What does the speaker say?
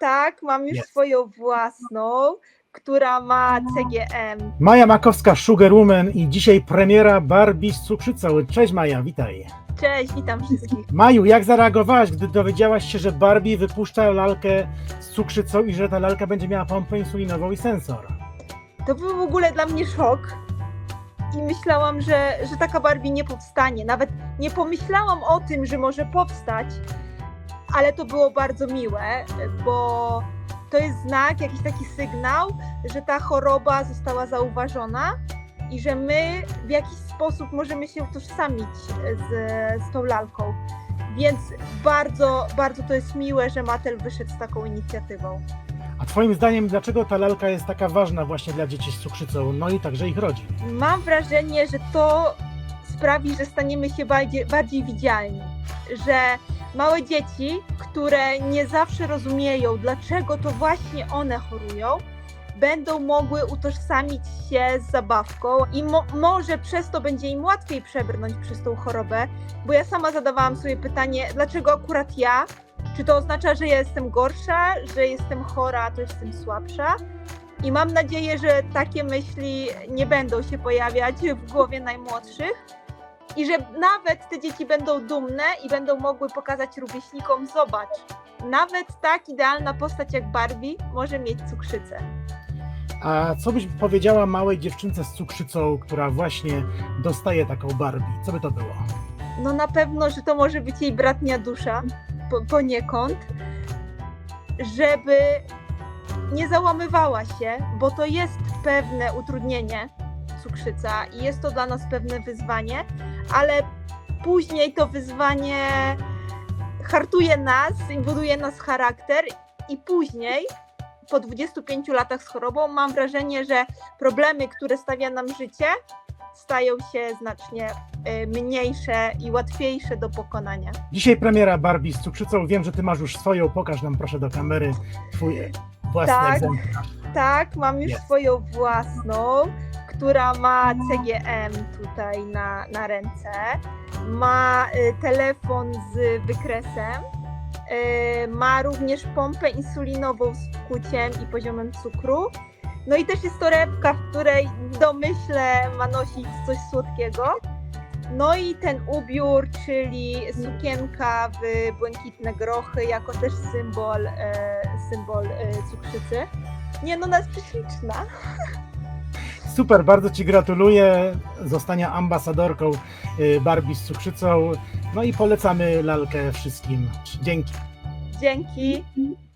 Tak, mam już Jest. swoją własną, która ma CGM. Maja Makowska, Sugarwoman i dzisiaj premiera Barbie z cukrzycą. Cześć Maja, witaj. Cześć, witam wszystkich. Maju, jak zareagowałaś, gdy dowiedziałaś się, że Barbie wypuszcza lalkę z cukrzycą i że ta lalka będzie miała pompę insulinową i sensor? To był w ogóle dla mnie szok. I myślałam, że, że taka Barbie nie powstanie. Nawet nie pomyślałam o tym, że może powstać, ale to było bardzo miłe, bo to jest znak, jakiś taki sygnał, że ta choroba została zauważona i że my w jakiś sposób możemy się utożsamić z, z tą lalką. Więc bardzo, bardzo to jest miłe, że Mattel wyszedł z taką inicjatywą. A twoim zdaniem, dlaczego ta lalka jest taka ważna właśnie dla dzieci z cukrzycą, no i także ich rodzin? Mam wrażenie, że to sprawi, że staniemy się bardziej, bardziej widzialni. Że małe dzieci, które nie zawsze rozumieją, dlaczego to właśnie one chorują, będą mogły utożsamić się z zabawką i mo- może przez to będzie im łatwiej przebrnąć przez tą chorobę, bo ja sama zadawałam sobie pytanie, dlaczego akurat ja? Czy to oznacza, że ja jestem gorsza, że jestem chora, to jestem słabsza? I mam nadzieję, że takie myśli nie będą się pojawiać w głowie najmłodszych i że nawet te dzieci będą dumne i będą mogły pokazać rówieśnikom, zobacz, nawet tak idealna postać jak Barbie może mieć cukrzycę. A co byś powiedziała małej dziewczynce z cukrzycą, która właśnie dostaje taką Barbie? Co by to było? No na pewno, że to może być jej bratnia dusza po, poniekąd, żeby nie załamywała się, bo to jest pewne utrudnienie, cukrzyca, i jest to dla nas pewne wyzwanie, ale później to wyzwanie hartuje nas i buduje nas charakter, i później, po 25 latach z chorobą, mam wrażenie, że problemy, które stawia nam życie, stają się znacznie y, mniejsze i łatwiejsze do pokonania. Dzisiaj premiera Barbie z cukrzycą. Wiem, że ty masz już swoją. Pokaż nam proszę do kamery twój własny Tak. egzemplarz. Tak, mam już Jest. swoją własną, która ma CGM tutaj na, na ręce. Ma y, telefon z wykresem. y, ma również pompę insulinową z wkłuciem i poziomem cukru. No i też jest torebka, w której domyślę ma nosić coś słodkiego. No i ten ubiór, czyli sukienka w błękitne grochy, jako też symbol, e, symbol cukrzycy. Nie no, nas prześliczna. Super, bardzo Ci gratuluję zostania ambasadorką y, Barbie z cukrzycą. No i polecamy lalkę wszystkim. Dzięki. Dzięki.